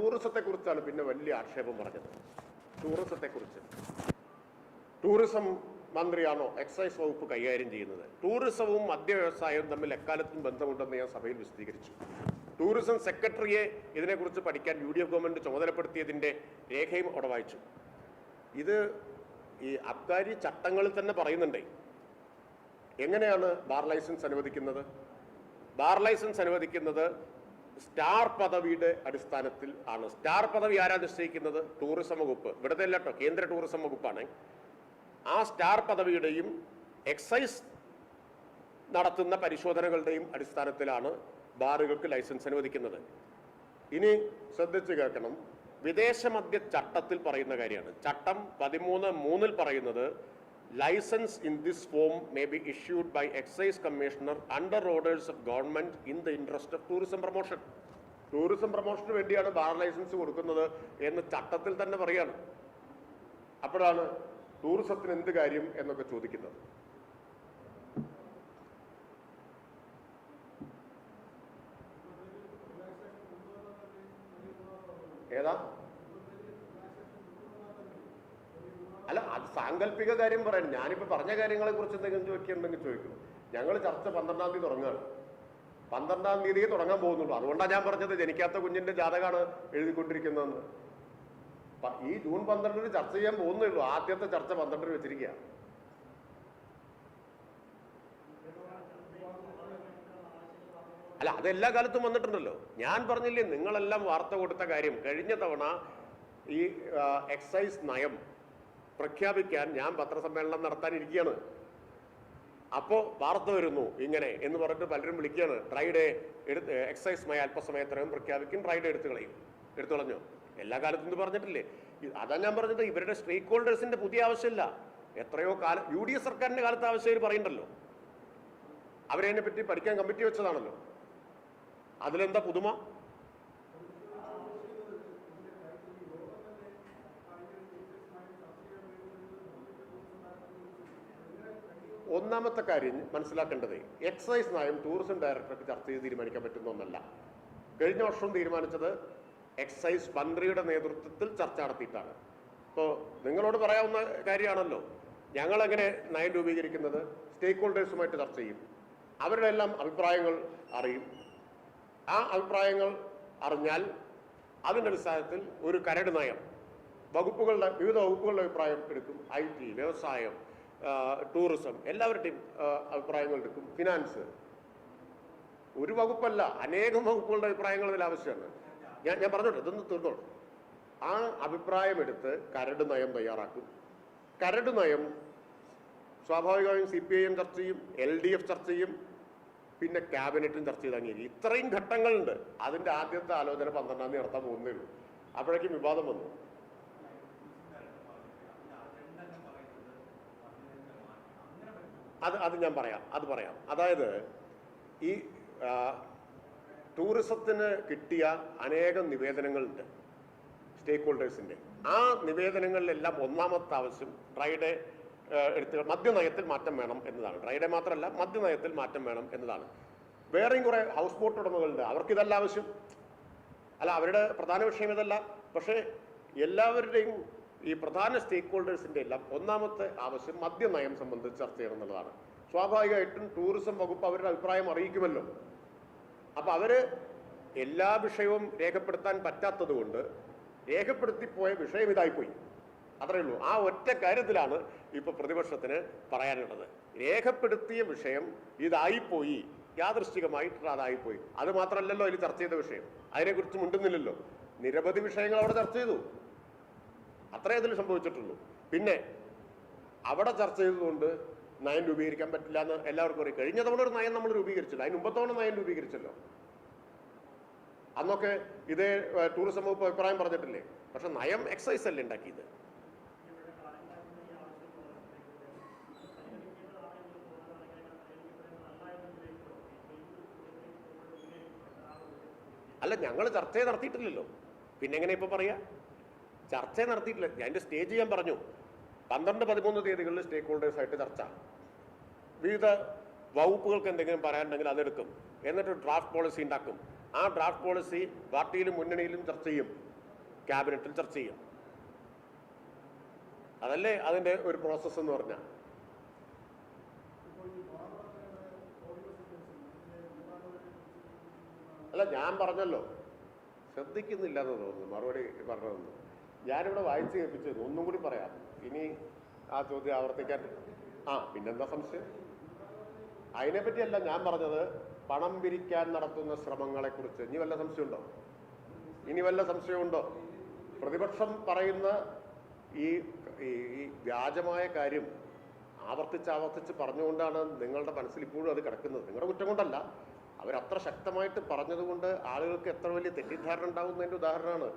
ടൂറിസത്തെക്കുറിച്ചാണ് പിന്നെ വലിയ ആക്ഷേപം പറഞ്ഞത്. ടൂറിസത്തെക്കുറിച്ച്. ടൂറിസം മന്ത്രിയാണോ എക്സൈസ് വകുപ്പ് കൈകാര്യം ചെയ്യുന്നത്? ടൂറിസവും മദ്യ വ്യവസായവും തമ്മിൽ എക്കാലത്തും ബന്ധമുണ്ടെന്ന് ഞാൻ സഭയിൽ വിശദീകരിച്ചു. ടൂറിസം സെക്രട്ടറിയെ ഇതിനെക്കുറിച്ച് പഠിക്കാൻ യു ഡി എഫ് ഗവൺമെന്റ് ചുമതലപ്പെടുത്തിയതിന്റെ രേഖയും അവിടെ വായിച്ചു. ഇത് ഈ അബ്കാരി ചട്ടങ്ങളിൽ തന്നെ പറയുന്നുണ്ടേ. എങ്ങനെയാണ് ബാർ ലൈസൻസ് അനുവദിക്കുന്നത്? ബാർ ലൈസൻസ് അനുവദിക്കുന്നത് സ്റ്റാർ പദവിയുടെ അടിസ്ഥാനത്തിൽ ആണ്. സ്റ്റാർ പദവി ആരാ നിശ്ചയിക്കുന്നത്? ടൂറിസം വകുപ്പ്. ഇവിടുത്തെ കേട്ടോ കേന്ദ്ര ടൂറിസം വകുപ്പാണ്. ആ സ്റ്റാർ പദവിയുടെയും എക്സൈസ് നടത്തുന്ന പരിശോധനകളുടെയും അടിസ്ഥാനത്തിലാണ് ബാറുകൾക്ക് ലൈസൻസ് അനുവദിക്കുന്നത്. ഇനി ശ്രദ്ധിച്ചു കേൾക്കണം. വിദേശ മദ്യ ചട്ടത്തിൽ പറയുന്ന കാര്യമാണ്. ചട്ടം പതിമൂന്ന് മൂന്നിൽ പറയുന്നത് licence in this form may be issued by excise commissioner under orders of government in the interest of tourism promotion tourism പ്രൊമോഷന് വേണ്ടിയാണ് ബാർ ലൈസൻസ് കൊടുക്കുന്നത് എന്ന് ചട്ടത്തിൽ തന്നെ പറയാണ്. അപ്പോഴാണ് ടൂറിസത്തിന് എന്ത് കാര്യം എന്നൊക്കെ ചോദിക്കുന്നത്. ഏതാ? അല്ല അത് സാങ്കല്പിക കാര്യം പറയണം ഞാനിപ്പോ പറഞ്ഞ കാര്യങ്ങളെ കുറിച്ച് എന്തെങ്കിലും ചോദിക്കുന്നുണ്ടെങ്കിൽ ചോദിക്കും. ഞങ്ങൾ ചർച്ച പന്ത്രണ്ടാം തീയതി തുടങ്ങുകയാണ്. പന്ത്രണ്ടാം തീയതിയെ തുടങ്ങാൻ പോകുന്നുള്ളൂ. അതുകൊണ്ടാണ് ഞാൻ പറഞ്ഞത് ജനിക്കാത്ത കുഞ്ഞിന്റെ ജാതകമാണ് എഴുതിക്കൊണ്ടിരിക്കുന്നതെന്ന്. ഈ ജൂൺ പന്ത്രണ്ടിന് ചർച്ച ചെയ്യാൻ പോകുന്നേ ഉള്ളൂ. ആദ്യത്തെ ചർച്ച പന്ത്രണ്ടിന് വെച്ചിരിക്കുക അല്ല അത് എല്ലാ കാലത്തും വന്നിട്ടുണ്ടല്ലോ. ഞാൻ പറഞ്ഞില്ലേ നിങ്ങളെല്ലാം വാർത്ത കൊടുത്ത കാര്യം കഴിഞ്ഞ തവണ ഈ എക്സൈസ് നയം പ്രഖ്യാപിക്കാൻ ഞാൻ പത്രസമ്മേളനം നടത്താനിരിക്കുകയാണ്. അപ്പോൾ വാർത്ത വരുന്നു ഇങ്ങനെ എന്ന് പറഞ്ഞിട്ട് പലരും വിളിക്കുകയാണ്. ഡ്രൈഡേ എടുത്ത് എക്സൈസ് നയം അല്പസമയത്തിനകം പ്രഖ്യാപിക്കും ഡ്രൈഡേ എടുത്തു കളയും. എടുത്തു കളഞ്ഞോ? എല്ലാ കാലത്തും ഇത് പറഞ്ഞിട്ടില്ലേ? അതാ ഞാൻ പറഞ്ഞത് ഇവരുടെ സ്റ്റേക്ക് ഹോൾഡേഴ്സിന്റെ പുതിയ ആവശ്യമില്ല. എത്രയോ കാലം യു ഡി എഫ് സർക്കാരിന്റെ കാലത്ത് ആവശ്യം പറയണ്ടല്ലോ. അവരതിനെ പറ്റി പഠിക്കാൻ കമ്മിറ്റി വെച്ചതാണല്ലോ. അതിലെന്താ പുതുമ? ഒന്നാമത്തെ കാര്യം മനസ്സിലാക്കേണ്ടത് എക്സൈസ് നയം ടൂറിസം ഡയറക്ടർക്ക് ചർച്ച ചെയ്ത് തീരുമാനിക്കാൻ പറ്റുന്ന ഒന്നല്ല. കഴിഞ്ഞ വർഷം തീരുമാനിച്ചത് എക്സൈസ് മന്ത്രിയുടെ നേതൃത്വത്തിൽ ചർച്ച നടത്തിയിട്ടാണ്. അപ്പോൾ നിങ്ങളോട് പറയാവുന്ന കാര്യമാണല്ലോ. ഞങ്ങളെങ്ങനെ നയം രൂപീകരിക്കുന്നത്? സ്റ്റേക്ക് ഹോൾഡേഴ്സുമായിട്ട് ചർച്ച ചെയ്യും. അവരുടെ എല്ലാം അഭിപ്രായങ്ങൾ അറിയും. ആ അഭിപ്രായങ്ങൾ അറിഞ്ഞാൽ അതിന്റെ അടിസ്ഥാനത്തിൽ ഒരു കരട് നയം വകുപ്പുകളുടെ വിവിധ വകുപ്പുകളുടെ അഭിപ്രായം എടുക്കും. ഐ ടി വ്യവസായം ടൂറിസം. എല്ലാവരുടെയും അഭിപ്രായങ്ങൾ എടുക്കും. ഫിനാൻസ്. ഒരു വകുപ്പല്ല അനേകം വകുപ്പുകളുടെ അഭിപ്രായങ്ങൾ ഇതിൽ ആവശ്യമാണ്. ഞാൻ ഞാൻ പറഞ്ഞോട്ടെ ഇതൊന്ന് തീർന്നോളൂ ആ അഭിപ്രായമെടുത്ത് കരട് നയം തയ്യാറാക്കും. കരട് നയം സ്വാഭാവികമായും സി പി ഐ എം ചർച്ച ചെയ്യും എൽ ഡി എഫ് ചർച്ച ചെയ്യും പിന്നെ ക്യാബിനറ്റും ചർച്ച ചെയ്ത് അംഗീകരിക്കും. ഇത്രയും ഘട്ടങ്ങളുണ്ട്. അതിന്റെ ആദ്യത്തെ ആലോചന പന്ത്രണ്ടാം തീയതി നടത്താൻ പോകുന്നേ ഉള്ളൂ. അപ്പോഴേക്കും വിവാദം വന്നു. അത് അത് ഞാൻ പറയാം അത് പറയാം. അതായത് ഈ ടൂറിസത്തിന് കിട്ടിയ അനേകം നിവേദനങ്ങളുണ്ട് സ്റ്റേക്ക് ഹോൾഡേഴ്സിന്റെ ആ നിവേദനങ്ങളിലെല്ലാം ഒന്നാമത്തെ ആവശ്യം ഡ്രൈഡേ എടുത്ത് മദ്യനയത്തിൽ മാറ്റം വേണം എന്നതാണ്. ഡ്രൈഡേ മാത്രമല്ല മദ്യനയത്തിൽ മാറ്റം വേണം എന്നതാണ്. വേറെയും കുറെ ഹൗസ് ബോട്ട് ഉടമകളുണ്ട് അവർക്ക് ഇതല്ല ആവശ്യം. അല്ല അവരുടെ പ്രധാന വിഷയം ഇതല്ല. പക്ഷേ എല്ലാവരുടെയും ഈ പ്രധാന സ്റ്റേക്ക് ഹോൾഡേഴ്സിന്റെ എല്ലാം ഒന്നാമത്തെ ആവശ്യം മദ്യനയം സംബന്ധിച്ച് ചർച്ച ചെയ്യണം എന്നുള്ളതാണ്. സ്വാഭാവികമായിട്ടും ടൂറിസം വകുപ്പ് അവരുടെ അഭിപ്രായം അറിയിക്കുമല്ലോ. അപ്പൊ അവർ എല്ലാ വിഷയവും രേഖപ്പെടുത്താൻ പറ്റാത്തത് കൊണ്ട് രേഖപ്പെടുത്തിപ്പോയ വിഷയം ഇതായിപ്പോയി. അത്രയേ ഉള്ളൂ. ആ ഒറ്റ കാര്യത്തിലാണ് ഇപ്പോൾ പ്രതിപക്ഷത്തിന് പറയാനുള്ളത്. രേഖപ്പെടുത്തിയ വിഷയം ഇതായിപ്പോയി. യാദൃശ്ചികമായിട്ട് അതായിപ്പോയി. അത് മാത്രമല്ലല്ലോ അതിൽ ചർച്ച ചെയ്ത വിഷയം. അതിനെക്കുറിച്ച് മിണ്ടുന്നില്ലല്ലോ. നിരവധി വിഷയങ്ങൾ അവിടെ ചർച്ച ചെയ്തു. അത്രേ അതിൽ സംഭവിച്ചിട്ടുള്ളൂ. പിന്നെ അവിടെ ചർച്ച ചെയ്തതുകൊണ്ട് നയം രൂപീകരിക്കാൻ പറ്റില്ല എന്ന് എല്ലാവർക്കും അറിയാം. കഴിഞ്ഞ തവണ ഒരു നയം നമ്മൾ രൂപീകരിച്ചില്ല. അതിന് മുമ്പത്തവണ നയം രൂപീകരിച്ചല്ലോ. അന്നൊക്കെ ഇതേ ടൂറിസം വകുപ്പ് അഭിപ്രായം പറഞ്ഞിട്ടില്ലേ? പക്ഷെ നയം എക്സൈസ് അല്ലേ ഉണ്ടാക്കിയത്? അല്ല ഞങ്ങൾ ചർച്ച നടത്തിയിട്ടില്ലല്ലോ. പിന്നെ എങ്ങനെ ഇപ്പൊ പറയാ? ചർച്ച നടത്തിയിട്ടില്ല. ഞാൻ എന്റെ സ്റ്റേജ് ചെയ്യാൻ പറഞ്ഞു. പന്ത്രണ്ട് പതിമൂന്ന് തീയതികളിൽ സ്റ്റേക്ക് ഹോൾഡേഴ്സായിട്ട് ചർച്ച. വിവിധ വകുപ്പുകൾക്ക് എന്തെങ്കിലും പറയാനുണ്ടെങ്കിൽ അതെടുക്കും. എന്നിട്ട് ഡ്രാഫ്റ്റ് പോളിസി ഉണ്ടാക്കും. ആ ഡ്രാഫ്റ്റ് പോളിസി പാർട്ടിയിലും മുന്നണിയിലും ചർച്ച ചെയ്യും. ക്യാബിനറ്റിൽ ചർച്ച ചെയ്യും. അതല്ലേ അതിന്റെ ഒരു പ്രോസസ്സ് എന്ന് പറഞ്ഞാൽ അല്ല ഞാൻ പറഞ്ഞല്ലോ. ശ്രദ്ധിക്കുന്നില്ല എന്ന് തോന്നുന്നു. മറുപടി പറഞ്ഞതെന്ന്. ഞാനിവിടെ വായിച്ചു കേൾപ്പിച്ചത് ഒന്നും കൂടി പറയാം. ഇനി ആ ചോദ്യം ആവർത്തിക്കാൻ. ആ പിന്നെന്താ സംശയം? അതിനെപ്പറ്റിയല്ല ഞാൻ പറഞ്ഞത് പണം പിരിക്കാൻ നടത്തുന്ന ശ്രമങ്ങളെക്കുറിച്ച്. ഇനി വല്ല സംശയമുണ്ടോ? ഇനി വല്ല സംശയമുണ്ടോ? പ്രതിപക്ഷം പറയുന്ന ഈ വ്യാജമായ കാര്യം ആവർത്തിച്ച് ആവർത്തിച്ച് പറഞ്ഞുകൊണ്ടാണ് നിങ്ങളുടെ മനസ്സിൽ ഇപ്പോഴും അത് കിടക്കുന്നത്. നിങ്ങളുടെ കുറ്റം കൊണ്ടല്ല. അവരത്ര ശക്തമായിട്ട് പറഞ്ഞതുകൊണ്ട് ആളുകൾക്ക് എത്ര വലിയ തെറ്റിദ്ധാരണ ഉണ്ടാകുന്നതിന്റെ ഉദാഹരണമാണ്